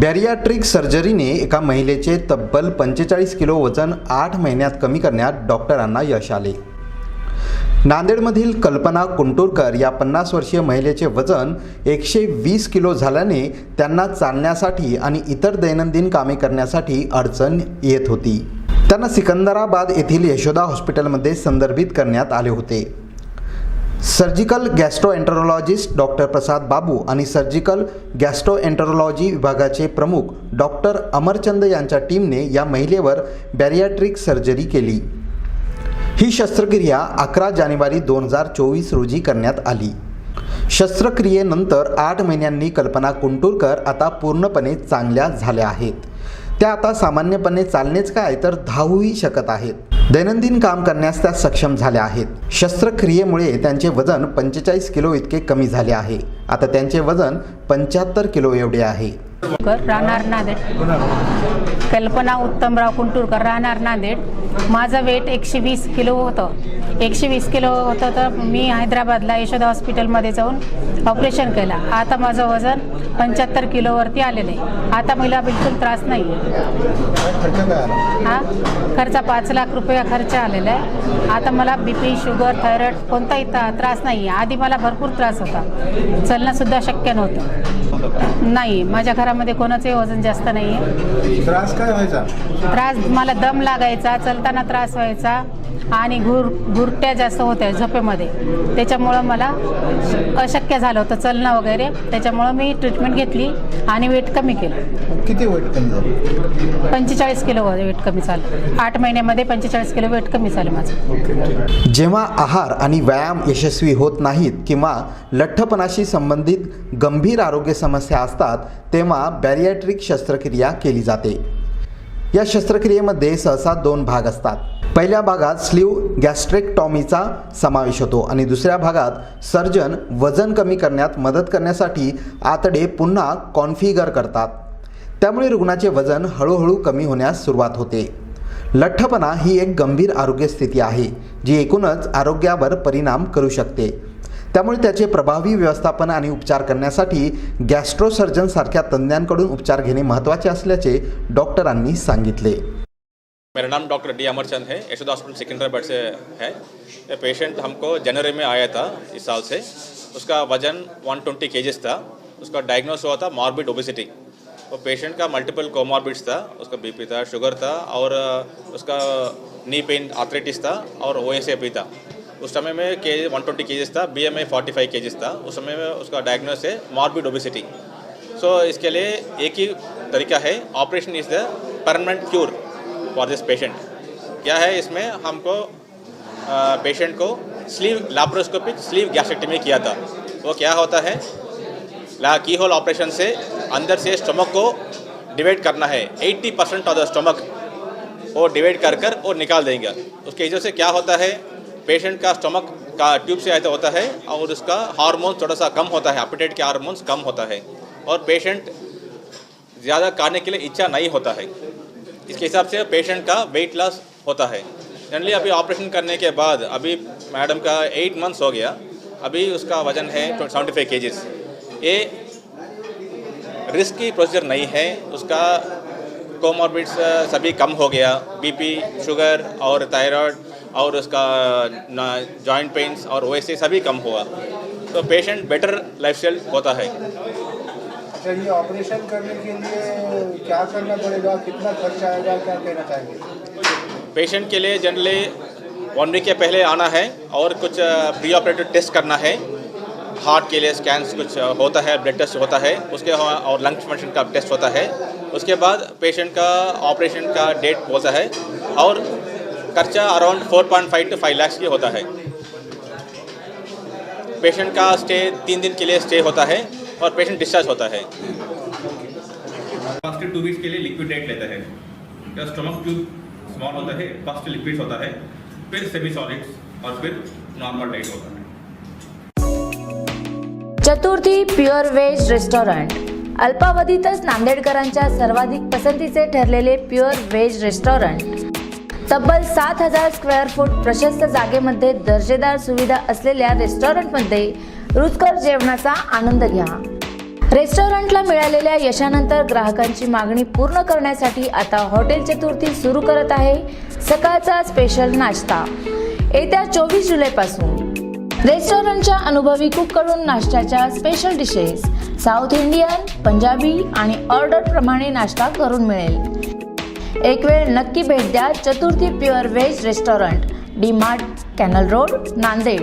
बॅरियाट्रिक सर्जरीने एका महिलेचे तब्बल पंचेचाळीस किलो वजन आठ महिन्यात कमी करण्यात डॉक्टरांना यश आले. नांदेडमधील कल्पना कुंटूरकर या पन्नास वर्षीय महिलेचे वजन एकशे वीस किलो झाल्याने त्यांना चालण्यासाठी आणि इतर दैनंदिन कामे करण्यासाठी अडचण येत होती. त्यांना सिकंदराबाद येथील यशोदा हॉस्पिटलमध्ये संदर्भित करण्यात आले होते. सर्जिकल गॅस्ट्रोएंटरोलॉजिस्ट डॉक्टर प्रसाद बाबू आणि सर्जिकल गॅस्ट्रोएंटरोलॉजी विभागाचे प्रमुख डॉक्टर अमरचंद यांच्या टीमने या महिलेवर बॅरियाट्रिक सर्जरी केली. ही शस्त्रक्रिया अकरा जानेवारी दोन हजार चोवीस रोजी करण्यात आली. शस्त्रक्रियेनंतर आठ महिन्यांनी कल्पना कुंटूरकर आता पूर्णपणे चांगल्या झाल्या आहेत. त्या आता सामान्यपणे चालणेच काय तर धावूही शकत आहेत. दैनंदिन काम करण्यास त्या सक्षम झाल्या आहेत. शस्त्रक्रियेमुळे त्यांचे वजन पंचेचाळीस किलो इतके कमी झाले आहे. आता त्यांचे वजन पंच्याहत्तर किलो एवढे आहे. राहणार नांदेड कल्पना उत्तमराव कुंटूरकर राहणार नांदेड माझं वेट एकशे वीस किलो होतं. एकशे वीस किलो होतं तर मी हैदराबादला यशोदा हॉस्पिटलमध्ये जाऊन ऑपरेशन केलं. आता माझं वजन पंच्याहत्तर किलोवरती आलेलं. आता मला बिलकुल त्रास नाही. हा? खर्च पाच लाख रुपये खर्च आलेला आहे. आता मला बी पी शुगर थायरॉइड कोणताही त्रास नाही आहे. आधी मला भरपूर त्रास होता. चलणंसुद्धा शक्य नव्हतं. नाही माझ्या घरामध्ये कोणाचंही वजन जास्त नाही आहे त्रास काय व्हायचा? त्रास मला दम लागायचा चलताना त्रास व्हायचा. आणि घुर घुरट्या जास्त होत्या झोपेमध्ये. त्याच्यामुळं मला अशक्य झालं होतं. चलणं वगैरे. त्याच्यामुळं मी ट्रीटमेंट घेतली आणि वेट कमी केलं. किती वेट कमी झालं? पंचेचाळीस किलो वेट कमी झालं. आठ महिन्यामध्ये पंचेचाळीस किलो वेट कमी झालं माझं. जेव्हा आहार आणि व्यायाम यशस्वी होत नाहीत किंवा लठ्ठपणाशी संबंधित गंभीर आरोग्य समस्या असतात तेव्हा बॅरियाट्रिक शस्त्रक्रिया केली जाते. या शस्त्रक्रियेमध्ये सहसा दोन भाग असतात. पहिल्या भागात स्लीव गॅस्ट्रेक्टॉमीचा समावेश होतो आणि दुसऱ्या भागात सर्जन वजन कमी करण्यात मदत करण्यासाठी आतडे पुन्हा कॉन्फिगर करतात. त्यामुळे रुग्णाचे वजन हळूहळू कमी होण्यास सुरुवात होते. लठ्ठपणा ही एक गंभीर आरोग्य स्थिती आहे जी एकूणच आरोग्यावर परिणाम करू शकते. त्यामुळे त्याचे प्रभावी व्यवस्थापन आणि उपचार करण्यासाठी गॅस्ट्रोसर्जन सारख्या तज्ज्ञांकडून उपचार घेणे महत्त्वाचे असल्याचे डॉक्टरांनी सांगितले. मेरा नाम डॉक्टर डी अमरचंद है। यशोदा हॉस्पिटल सिकंदराबाद से है। ये पेशेंट हमको जनवरी में आया था इस साल से। उसका वजन 120 ट्वेंटी था। उसका डायग्नोस हुआ था मॉर्बिड ओबेसिटी वो पेशेंट का मल्टीपल कोमॉर्बिड्स था। उसका बीपी था शुगर था और उसका नी पेन आर्थराइटिस था और ओ भी था। उस समय में के वन ट्वेंटी केजेस था B M I forty five था। उस समय में उसका डायग्नोस है मॉर्बिड ओबिसिटी सो इसके लिए एक ही तरीका है operation is the permanent cure for this patient क्या है इसमें? हमको पेशेंट को स्लीव लाप्रोस्कोपिक स्लीव गैस्ट्रेक्टमी किया था। वो क्या होता है? ला की होल ऑपरेशन से अंदर से स्टमक को डिवाइड करना है। 80 परसेंट ऑफ़ द स्टमक वो डिवाइड कर कर और निकाल देंगे। उसके वजह से क्या होता है? पेशेंट का स्टमक का ट्यूब से आया होता है और उसका हार्मोन थोड़ा सा कम होता है अपिटेट के हार्मोन्स कम होता है और पेशेंट ज़्यादा खाने के लिए इच्छा नहीं होता है। इसके हिसाब से पेशेंट का वेट लॉस होता है। जनरली अभी ऑपरेशन करने के बाद अभी मैडम का एट मंथ्स हो गया, अभी उसका वज़न है सेवेंटी फाइव के जीज़ ये रिस्क की प्रोसीजर नहीं है, उसका कोमॉर्बिड्स सभी कम हो गया बीपी शुगर और थायराइड और उसका जॉइंट पेन्स और वैसे सभी कम हुआ। तो पेशेंट बेटर लाइफस्टाइल होता है। अच्छा ये ऑपरेशन करने के लिए क्या करना पड़ेगा? कितना खर्चा आएगा? क्या कहना चाहेंगे? पेशेंट के लिए जनरली वन वीक के पहले आना है और कुछ प्री ऑपरेटिव टेस्ट करना है। हार्ट के लिए स्कैन्स कुछ होता है ब्लड टेस्ट होता है। उसके और लंग फ़ंक्शन का टेस्ट होता है। उसके बाद पेशेंट का ऑपरेशन का डेट होता है। और खर्चा अराउंड 4.5 टू 5 लाख की होता है। पेशेंट का स्टे तीन दिन के लिए स्टे होता है और पेशेंट डिस्चार्ज होता है। फर्स्ट टू वीक्स के लिए लिक्विड डाइट लेता है। क्या स्टमक ट्यूब स्मॉल होता है फर्स्ट लिक्विड होता है फिर सेमी सॉलिड्स और फिर नॉर्मल डाइट होता है। चतुर्थी प्युअर व्हेज रेस्टॉरंट अल्पावधीतच नांदेडकरांच्या सर्वाधिक पसंतीचे ठरलेले प्युअर व्हेज रेस्टॉरंट तब्बल सात हजार स्क्वेअर फूट प्रशस्त जागेमध्ये दर्जेदार सुविधा असलेल्या रेस्टॉरंटमध्ये रुचकर जेवणाचा आनंद घ्या. रेस्टॉरंटला मिळालेल्या यशानंतर ग्राहकांची मागणी पूर्ण करण्यासाठी आता हॉटेल चतुर्थी सुरू करत आहे सकाळचा स्पेशल नाश्ता. येत्या चोवीस जुलैपासून. रेस्टॉरंटच्या अनुभवी कुककडून नाश्त्याच्या special dishes South Indian Punjabi आणि ऑर्डर प्रमाणे नाश्ता करून मिळेल. एक वेळ नक्की भेट द्या Chaturthi pure veg restaurant D Mart canal road Nanded.